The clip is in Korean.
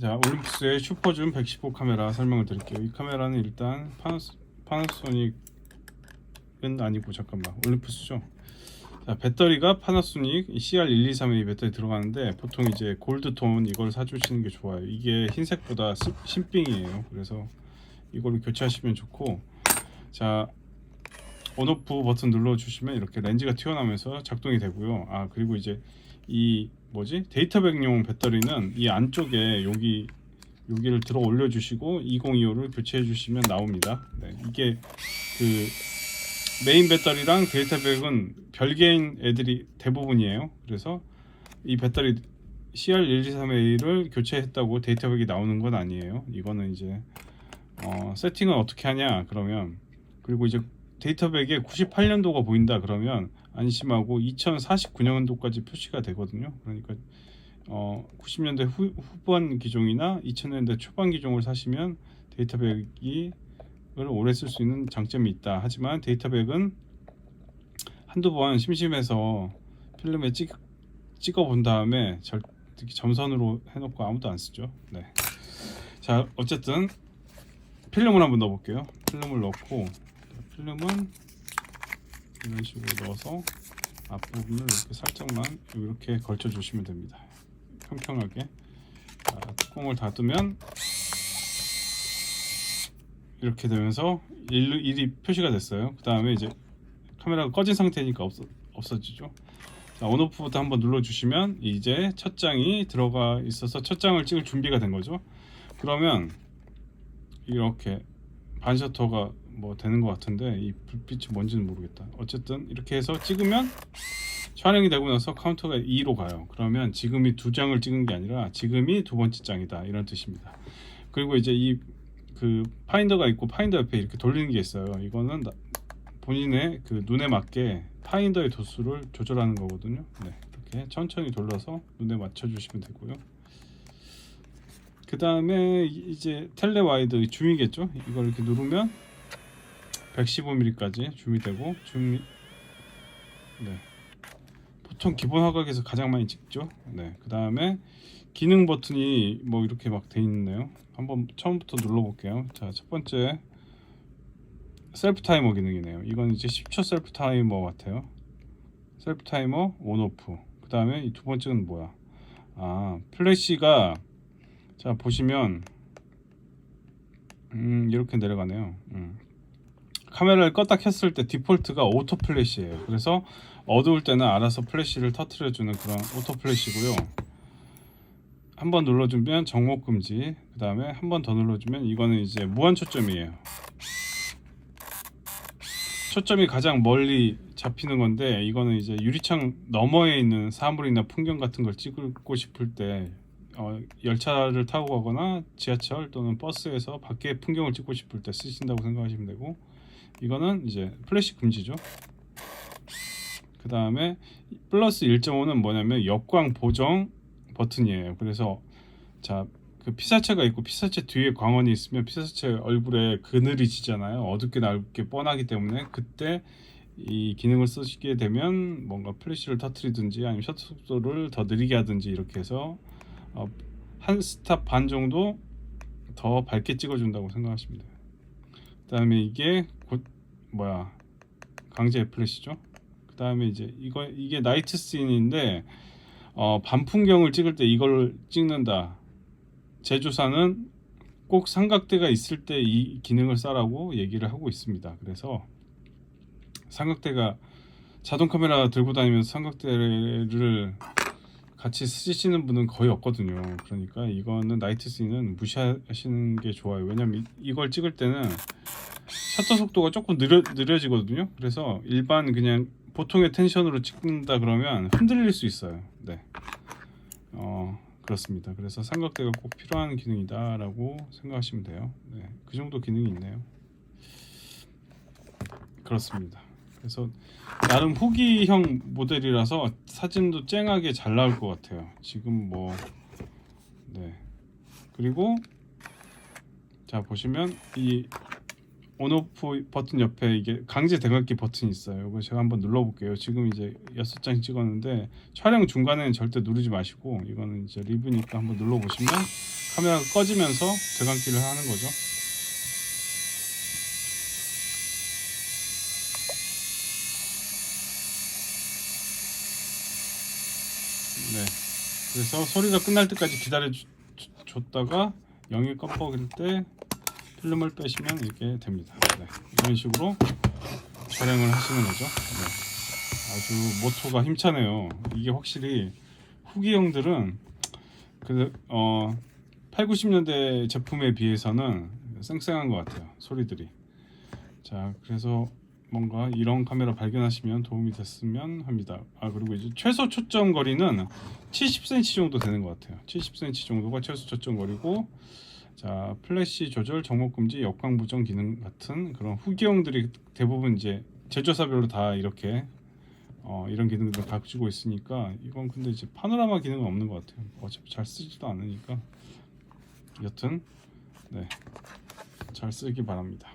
자 올림푸스의 슈퍼줌 115 카메라 설명을 드릴게요. 이 카메라는 일단 파나소, 파나소닉은 아니고 잠깐만 올림푸스죠. 자 배터리가 파나소닉 CR123의 배터리 들어가는데 보통 이제 골드톤 이걸 사주시는 게 좋아요. 이게 흰색보다 시- 신빙이에요. 그래서 이거를 교체하시면 좋고 자 온오프 버튼 눌러주시면 이렇게 렌즈가 튀어나오면서 작동이 되고요. 아 그리고 이제 이 뭐지 데이터백용 배터리는 이 안쪽에 여기 여기를 들어 올려 주시고 2025를 교체해 주시면 나옵니다. 네, 이게 그 메인 배터리랑 데이터백은 별개인 애들이 대부분이에요. 그래서 이 배터리 CR123A를 교체했다고 데이터백이 나오는 건 아니에요. 이거는 이제 어, 세팅은 어떻게 하냐 그러면 그리고 이제 데이터백에 98년도가 보인다 그러면 안심하고 2049년도까지 표시가 되거든요. 그러니까 어, 90년대 후, 후반 기종이나 2000년대 초반 기종을 사시면 데이터백이 을 오래 쓸 수 있는 장점이 있다. 하지만 데이터백은 한두 번 심심해서 필름에 찍, 찍어 본 다음에 절, 점선으로 해놓고 아무도 안 쓰죠. 네. 자 어쨌든 필름을 한번 넣어볼게요. 필름을 넣고 필름은 이런 식으로 넣어서 앞부분을 이렇게 살짝만 이렇게 걸쳐 주시면 됩니다. 평평하게 자, 뚜껑을 닫으면 이렇게 되면서 일, 일이 표시가 됐어요. 그 다음에 이제 카메라가 꺼진 상태니까 없어, 없어지죠. 자, 온오프부터 한번 눌러주시면 이제 첫 장이 들어가 있어서 첫 장을 찍을 준비가 된 거죠. 그러면 이렇게 반셔터가 뭐 되는 것 같은데 이 불빛이 뭔지는 모르겠다. 어쨌든 이렇게 해서 찍으면 촬영이 되고 나서 카운터가 2로 가요. 그러면 지금이 두 장을 찍은 게 아니라 지금이 두 번째 장이다 이런 뜻입니다. 그리고 이제 이 그 파인더가 있고 파인더 옆에 이렇게 돌리는 게 있어요. 이거는 나- 본인의 그 눈에 맞게 파인더의 도수를 조절하는 거거든요. 네, 이렇게 천천히 돌려서 눈에 맞춰 주시면 되고요. 그 다음에 이제 텔레 와이드 줌이겠죠. 이걸 이렇게 누르면 115mm까지 줌이 되고 줌이 네. 보통 기본 화각에서 가장 많이 찍죠. 네. 그 다음에 기능 버튼이 뭐 이렇게 막 돼 있네요. 한번 처음부터 눌러볼게요. 자, 첫 번째 셀프 타이머 기능이네요. 이건 이제 10초 셀프 타이머 같아요. 셀프 타이머 온 오프. 그 다음에 이 두 번째는 뭐야? 아, 플래시가 자 보시면 음, 이렇게 내려가네요. 음. 카메라를 껐다 켰을 때 디폴트가 오토 플래시예요. 그래서 어두울 때는 알아서 플래시를 터트려 주는 그런 오토 플래시고요. 한 번 눌러주면 정목 금지. 그 다음에 한 번 더 눌러주면 이거는 이제 무한 초점이에요. 초점이 가장 멀리 잡히는 건데 이거는 이제 유리창 너머에 있는 사물이나 풍경 같은 걸 찍고 싶을 때 어, 열차를 타고 가거나 지하철 또는 버스에서 밖에 풍경을 찍고 싶을 때 쓰신다고 생각하시면 되고 이거는 이제 플래시 금지죠. 그 다음에 플러스 1.5는 뭐냐면 역광 보정 버튼이에요. 그래서 자 그 피사체가 있고 피사체 뒤에 광원이 있으면 피사체 얼굴에 그늘이 지잖아요. 어둡게 넓게 뻔하기 때문에 그때 이 기능을 쓰시게 되면 뭔가 플래시를 터트리든지 아니면 셔터 속도를 더 느리게 하든지 이렇게 해서 어, 한 스탑 반 정도 더 밝게 찍어준다고 생각하시면 돼요. 그다음에 이게 곧 뭐야 강제 플래시죠. 그다음에 이제 이거 이게 나이트 씬인데 어, 밤 풍경을 찍을 때 이걸 찍는다. 제조사는 꼭 삼각대가 있을 때 이 기능을 써라고 얘기를 하고 있습니다. 그래서 삼각대가 자동 카메라 들고 다니면서 삼각대를 같이 쓰시는 분은 거의 없거든요. 그러니까 이거는 나이트 씬은 무시하시는 게 좋아요. 왜냐면 이- 이걸 찍을 때는 셔터 속도가 조금 느려, 느려지거든요. 그래서 일반 그냥 보통의 텐션으로 찍는다 그러면 흔들릴 수 있어요. 네. 어, 그렇습니다. 그래서 삼각대가 꼭 필요한 기능이다라고 생각하시면 돼요. 네. 그 정도 기능이 있네요. 그렇습니다. 그래서 나름 후기형 모델이라서 사진도 쨍하게 잘 나올 것 같아요. 지금 뭐 네. 그리고 자 보시면 이 온오프 버튼 옆에 이게 강제 대각기 버튼이 있어요. 이거 제가 한번 눌러볼게요. 지금 이제 여섯 장 찍었는데 촬영 중간에는 절대 누르지 마시고 이거는 이제 리뷰니까 한번 눌러보시면 카메라가 꺼지면서 되감기를 하는 거죠. 네. 그래서 소리가 끝날 때까지 기다려 주- 주- 줬다가 영이 깜빡일 때 필름을 빼시면 이렇게 됩니다. 네. 이런 식으로 촬영을 하시는 거죠. 네. 아주 모토가 힘차네요. 이게 확실히 후기형들은 그 어, 8, 90년대 제품에 비해서는 쌩쌩한 것 같아요. 소리들이. 자, 그래서 뭔가 이런 카메라 발견하시면 도움이 됐으면 합니다. 아 그리고 이제 최소 초점 거리는 70cm 정도 되는 것 같아요. 70cm 정도가 최소 초점 거리고 자 플래시 조절, 정목 금지, 역광 부정 기능 같은 그런 후기형들이 대부분 이제 제조사별로 다 이렇게 어, 이런 기능들을 가지고 있으니까 이건 근데 이제 파노라마 기능은 없는 것 같아요. 어차피 잘 쓰지도 않으니까 여튼 네 잘 쓰기 바랍니다.